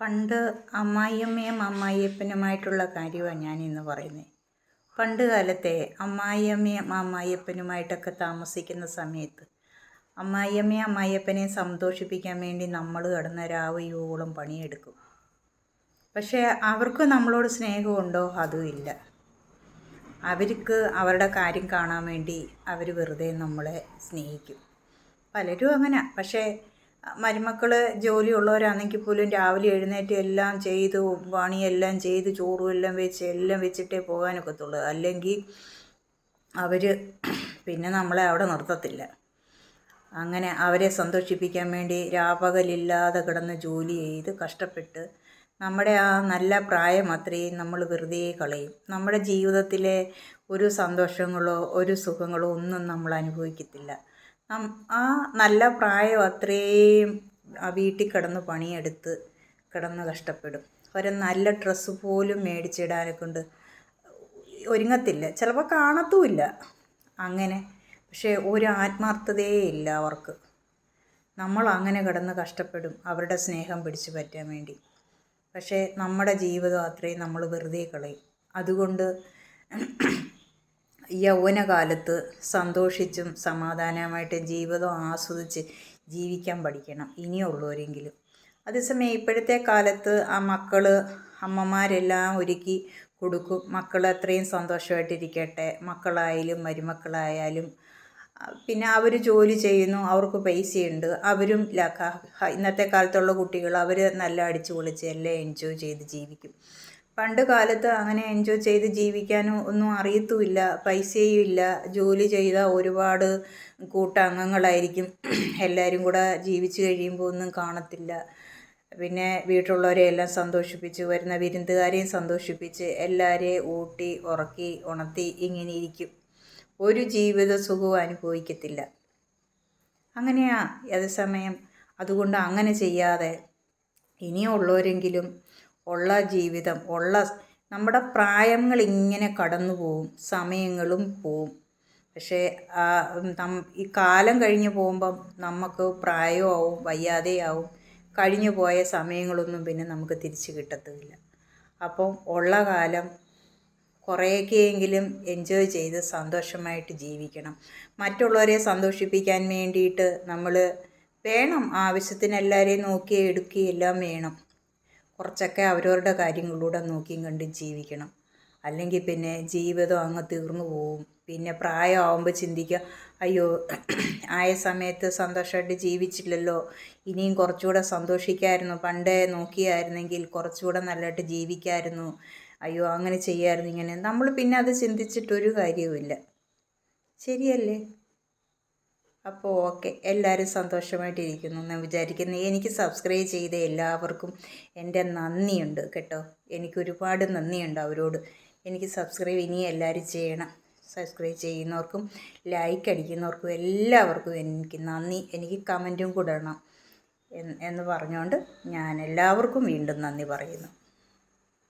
പണ്ട് അമ്മായിയമ്മയും അമ്മായിയപ്പനുമായിട്ടുള്ള കാര്യമാണ് ഞാനിന്ന് പറയുന്നത്. പണ്ട് കാലത്തെ അമ്മായിയമ്മയും അമ്മായിയപ്പനുമായിട്ടൊക്കെ താമസിക്കുന്ന സമയത്ത് അമ്മായിയമ്മയും അമ്മായിയപ്പനെയും സന്തോഷിപ്പിക്കാൻ വേണ്ടി നമ്മൾ കിടന്ന രാവയോളം പണിയെടുക്കും. പക്ഷേ അവർക്ക് നമ്മളോട് സ്നേഹമുണ്ടോ? അതും ഇല്ല. അവർക്ക് അവരുടെ കാര്യം കാണാൻ വേണ്ടി അവർ വെറുതെ നമ്മളെ സ്നേഹിക്കും. പലരും അങ്ങനെ. പക്ഷേ മരുമക്കൾ ജോലിയുള്ളവരാണെങ്കിൽ പോലും രാവിലെ എഴുന്നേറ്റ് എല്ലാം ചെയ്ത് പണിയെല്ലാം ചെയ്ത് ചോറും എല്ലാം വെച്ച് എല്ലാം വെച്ചിട്ടേ പോകാനൊക്കത്തുള്ളൂ. അല്ലെങ്കിൽ അവർ പിന്നെ നമ്മളെ അവിടെ നിർത്തത്തില്ല. അങ്ങനെ അവരെ സന്തോഷിപ്പിക്കാൻ വേണ്ടി രാപകലില്ലാതെ കിടന്ന് ജോലി ചെയ്ത് കഷ്ടപ്പെട്ട് നമ്മുടെ ആ നല്ല പ്രായം അത്രയും നമ്മൾ വെറുതെ കളയും. നമ്മുടെ ജീവിതത്തിലെ ഒരു സന്തോഷങ്ങളോ ഒരു സുഖങ്ങളോ ഒന്നും നമ്മൾ അനുഭവിക്കത്തില്ല ആ നല്ല പ്രായം അത്രയും ആ വീട്ടിൽ കിടന്ന് പണിയെടുത്ത് കിടന്ന് കഷ്ടപ്പെടും. ഒരു നല്ല ഡ്രസ്സ് പോലും മേടിച്ചിടാനെ കൊണ്ട് ഒരുങ്ങത്തില്ല. ചിലപ്പോൾ കാണത്തുമില്ല. അങ്ങനെ. പക്ഷേ ഒരു ആത്മാർത്ഥതയേ ഇല്ല അവർക്ക്. നമ്മൾ അങ്ങനെ കിടന്ന് കഷ്ടപ്പെടും അവരുടെ സ്നേഹം പിടിച്ചു പറ്റാൻ വേണ്ടി. പക്ഷേ നമ്മുടെ ജീവിതം അത്രയും നമ്മൾ വെറുതെ കളയും. അതുകൊണ്ട് യൗവനകാലത്ത് സന്തോഷിച്ചും സമാധാനമായിട്ട് ജീവിതം ആസ്വദിച്ച് ജീവിക്കാൻ പഠിക്കണം. ഇനിയുള്ളവരെങ്കിലും. അതേസമയം ഇപ്പോഴത്തെ കാലത്ത് ആ മക്കൾ അമ്മമാരെല്ലാം ഒരുക്കി കൊടുക്കും. മക്കൾ അത്രയും സന്തോഷമായിട്ടിരിക്കട്ടെ. മക്കളായാലും മരുമക്കളായാലും. പിന്നെ അവർ ജോലി ചെയ്യുന്നു. അവർക്ക് പൈസയുണ്ട്. അവരും ഇന്നത്തെ കാലത്തുള്ള കുട്ടികൾ അവർ നല്ല അടിച്ചു പൊളിച്ച് എല്ലാം എൻജോയ് ചെയ്ത് ജീവിക്കും. പണ്ട് കാലത്ത് അങ്ങനെ എൻജോയ് ചെയ്ത് ജീവിക്കാനോ ഒന്നും അറിയത്തുമില്ല. പൈസയും ഇല്ല. ജോലി ചെയ്ത ഒരുപാട് കൂട്ടംഗങ്ങളായിരിക്കും. എല്ലാവരും കൂടെ ജീവിച്ചു കഴിയുമ്പോൾ ഒന്നും കാണത്തില്ല. പിന്നെ വീട്ടിലുള്ളവരെ എല്ലാം സന്തോഷിപ്പിച്ച് വരുന്ന വിരുന്നുകാരെയും സന്തോഷിപ്പിച്ച് എല്ലാവരെയും ഊട്ടി ഉറക്കി ഉണർത്തി ഇങ്ങനെ ഇരിക്കും. ഒരു ജീവിത സുഖവും അനുഭവിക്കത്തില്ല. അങ്ങനെയാ അതേസമയം അതുകൊണ്ട് അങ്ങനെ ചെയ്യാതെ ഇനിയുള്ളവരെങ്കിലും ഉള്ള ജീവിതം ഉള്ള നമ്മുടെ പ്രായങ്ങൾ ഇങ്ങനെ കടന്നു പോവും സമയങ്ങളും പോവും. പക്ഷേ ഈ കാലം കഴിഞ്ഞു പോകുമ്പം നമുക്ക് പ്രായമാവും വയ്യാതെയാവും. കഴിഞ്ഞു പോയ സമയങ്ങളൊന്നും പിന്നെ നമുക്ക് തിരിച്ചു കിട്ടത്തുമില്ല അപ്പം ഉള്ള കാലം കുറേയൊക്കെയെങ്കിലും എൻജോയ് ചെയ്ത് സന്തോഷമായിട്ട് ജീവിക്കണം. മറ്റുള്ളവരെ സന്തോഷിപ്പിക്കാൻ വേണ്ടിയിട്ട് നമ്മൾ വേണം. ആവശ്യത്തിന് എല്ലാവരെയും നോക്കി എടുക്കുകയും എല്ലാം വേണം. കുറച്ചൊക്കെ അവരവരുടെ കാര്യങ്ങളിലൂടെ നോക്കിയും കണ്ടും ജീവിക്കണം. അല്ലെങ്കിൽ പിന്നെ ജീവിതം അങ്ങ് തീർന്നു പോവും. പിന്നെ പ്രായമാവുമ്പോൾ ചിന്തിക്കുക അയ്യോ ആയ സമയത്ത് സന്തോഷമായിട്ട് ജീവിച്ചില്ലല്ലോ. ഇനിയും കുറച്ചുകൂടെ സന്തോഷിക്കായിരുന്നു. പണ്ടേ നോക്കിയായിരുന്നെങ്കിൽ കുറച്ചുകൂടെ നല്ലതായിട്ട് ജീവിക്കായിരുന്നു. അയ്യോ അങ്ങനെ ചെയ്യായിരുന്നു ഇങ്ങനെ. നമ്മൾ പിന്നെ അത് ചിന്തിച്ചിട്ടൊരു കാര്യവുമില്ല. ശരിയല്ലേ? അപ്പോൾ ഓക്കെ എല്ലാവരും സന്തോഷമായിട്ടിരിക്കുന്നു എന്ന് വിചാരിക്കുന്നു. എനിക്ക് സബ്സ്ക്രൈബ് ചെയ്ത എല്ലാവർക്കും എന്റെ നന്ദിയുണ്ട് കേട്ടോ. എനിക്ക് ഒരുപാട് നന്ദിയുണ്ട് അവരോട്. എനിക്ക് സബ്സ്ക്രൈബ് ഇനി എല്ലാവരും ചെയ്യണം. സബ്സ്ക്രൈബ് ചെയ്യുന്നവർക്കും ലൈക്ക് അടിക്കുന്നവർക്കും എല്ലാവർക്കും എനിക്ക് നന്ദി. എനിക്ക് കമന്റും കൂടെ എന്ന് പറഞ്ഞുകൊണ്ട് ഞാൻ എല്ലാവർക്കും വീണ്ടും നന്ദി പറയുന്നു.